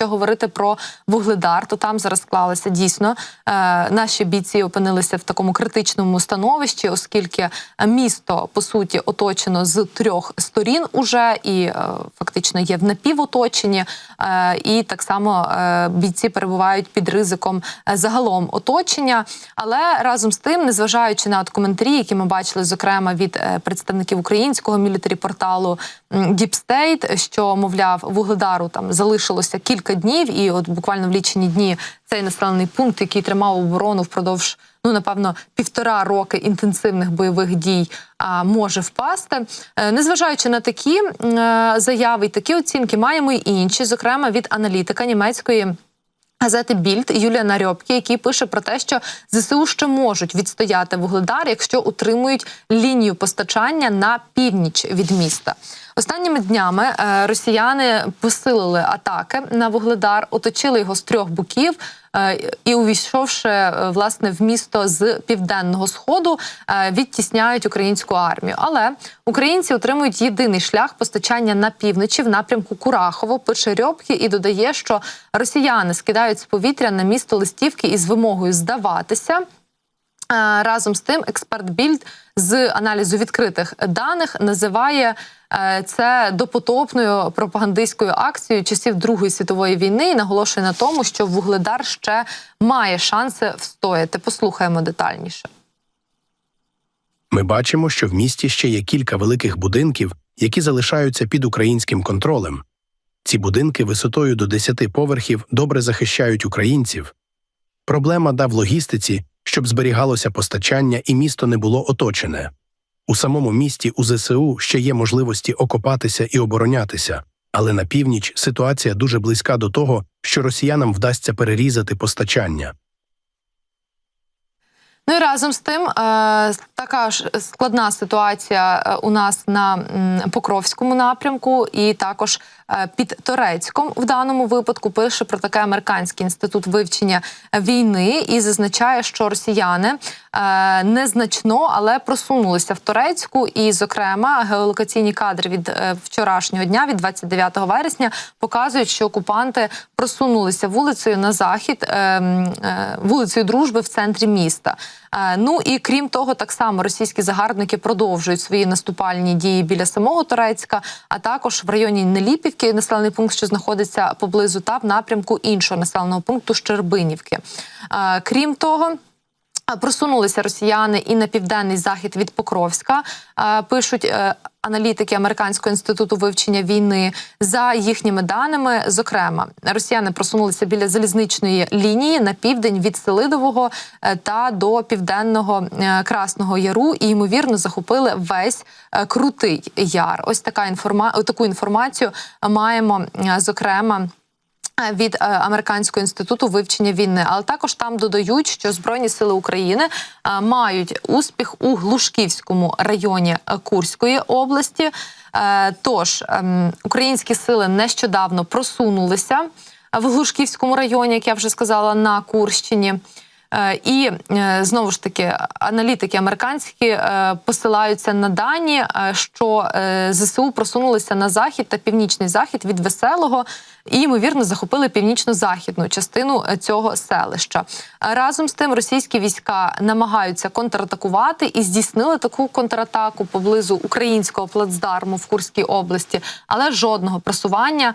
Якщо говорити про вугледар, то там зараз склалося дійсно. Е, наші бійці опинилися в такому критичному становищі, оскільки місто по суті оточено з трьох сторін уже і е, фактично є в напівоточенні. Е, і так само бійці перебувають під ризиком загалом оточення. Але разом з тим, незважаючи на от коментарі, які ми бачили, зокрема від представників українського мілітарі порталу State, що мовляв вугледару там залишилося кілька днів, і от буквально в лічені дні цей населений пункт, який тримав оборону впродовж. Ну, напевно, півтора роки інтенсивних бойових дій а, може впасти. Е, Незважаючи на такі е, заяви і такі оцінки, маємо й інші, зокрема від аналітика німецької. Газети Більд Юлія Нарьобки, який пише про те, що ЗСУ ще можуть відстояти вугледар, якщо утримують лінію постачання на північ від міста. Останніми днями е, росіяни посилили атаки на вугледар, оточили його з трьох боків. е, І увійшовши е, власне в місто з південного сходу, відтісняють українську армію. Але українці отримують єдиний шлях постачання на півночі в напрямку Курахово. Пише і додає, що росіяни скидають з повітря на місто листівки із вимогою здаватися. Разом з тим, експерт Більд з аналізу відкритих даних називає е, це допотопною пропагандистською акцією часів Другої світової війни і наголошує на тому, що Вугледар ще має шанси встояти. Послухаємо детальніше. Ми бачимо, що в місті ще є кілька великих будинків, які залишаються під українським контролем. Ці будинки висотою до 10 поверхів добре захищають українців. Проблема да в логістиці, щоб зберігалося постачання і місто не було оточене. У самому місті у ЗСУ ще є можливості окопатися і оборонятися, але на північ ситуація дуже близька до того, що росіянам вдасться перерізати постачання. Ну і разом з тим, е, така ж складна ситуація е, у нас на Покровському напрямку, і також е, під Торецьком в даному випадку пише про таке американський інститут вивчення війни і зазначає, що росіяни незначно, але просунулися в Турецьку. І, зокрема, геолокаційні кадри від вчорашнього дня, від 29 вересня, показують, що окупанти просунулися вулицею на захід, е, м, е, вулицею Дружби в центрі міста. Е, Ну і крім того, так само російські загарбники продовжують свої наступальні дії біля самого Турецька, а також в районі Неліпівки, населений пункт, що знаходиться поблизу, та в напрямку іншого населеного пункту Щербинівки. Е, Крім того. Просунулися росіяни і на південний захід від Покровська. Пишуть е, аналітики Американського інституту вивчення війни. За їхніми даними, зокрема, росіяни просунулися біля залізничної лінії на південь від Селидового е, та до південного е, Красного Яру і ймовірно захопили весь крутий яр. Ось така інформа... таку інформацію маємо зокрема від е, американського інституту вивчення війни, але також там додають, що збройні сили України е, мають успіх у Глушківському районі е, Курської області. Е, Тож ем, українські сили нещодавно просунулися в Глушківському районі, як я вже сказала, на Курщині. Е, І е, знову ж таки аналітики американські е, посилаються на дані, що ЗСУ просунулися на захід та північний захід від веселого і ймовірно захопили північно-західну частину цього селища. Разом з тим російські війська намагаються контратакувати і здійснили таку контратаку поблизу українського плацдарму в Курській області, але жодного просування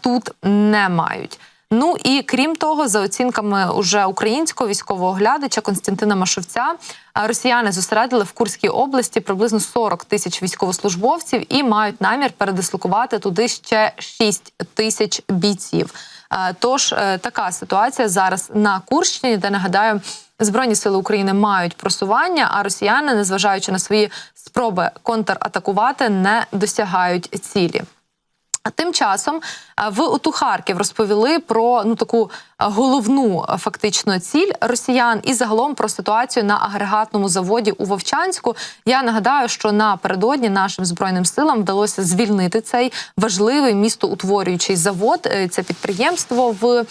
тут не мають. Ну і крім того, за оцінками уже українського військового оглядача Константина Машовця, е, росіяни зосередили в Курській області приблизно 40 тисяч військовослужбовців і мають намір передислокувати туди ще 6 тисяч бійців. Е, Тож е, така ситуація зараз на Курщині, де нагадаю. Збройні сили України мають просування, а росіяни, незважаючи на свої спроби контратакувати, не досягають цілі. Тим часом в ОТУ Харків розповіли про ну таку головну фактично ціль росіян і загалом про ситуацію на агрегатному заводі у Вовчанську. Я нагадаю, що напередодні нашим збройним силам вдалося звільнити цей важливий містоутворюючий завод. е, Це підприємство в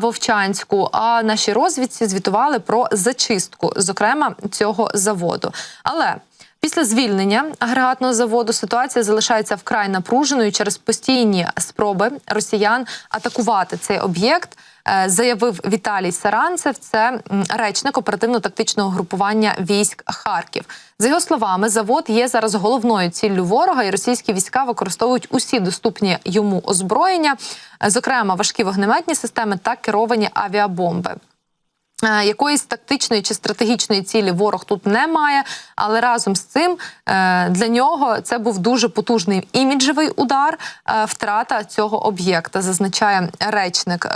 Вовчанську. А наші розвідці звітували про зачистку, зокрема цього заводу. Але Після звільнення агрегатного заводу ситуація залишається вкрай напруженою через постійні спроби росіян атакувати цей об'єкт. е, Заявив Віталій Саранцев, це речник оперативно-тактичного групування військ Харків. За його словами, завод є зараз головною ціллю ворога, і російські війська використовують усі доступні йому озброєння, е, зокрема важкі вогнеметні системи та керовані авіабомби. Е, Якоїсь тактичної чи стратегічної цілі ворог тут не має, але разом з цим е, для нього це був дуже потужний іміджевий удар. е, Втрата цього об'єкта, зазначає речник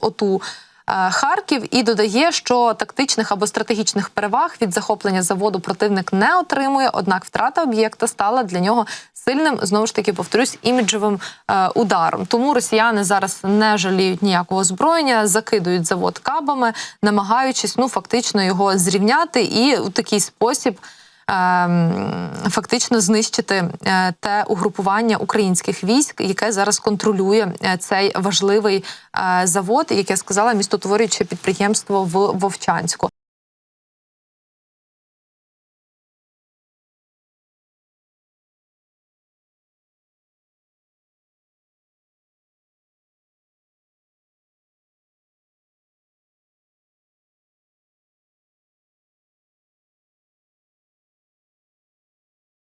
ОТУ. Е, Харків і додає, що тактичних або стратегічних переваг від захоплення заводу противник не отримує однак втрата об'єкта стала для нього сильним знову ж таки повторюсь іміджевим е, ударом. Тому росіяни зараз не жаліють ніякого озброєння, закидують завод кабами, намагаючись ну фактично його зрівняти і у такий спосіб. Ем, Фактично знищити е, те угрупування українських військ, яке зараз контролює е, цей важливий е, завод, як я сказала, містотворююче підприємство в Вовчанську.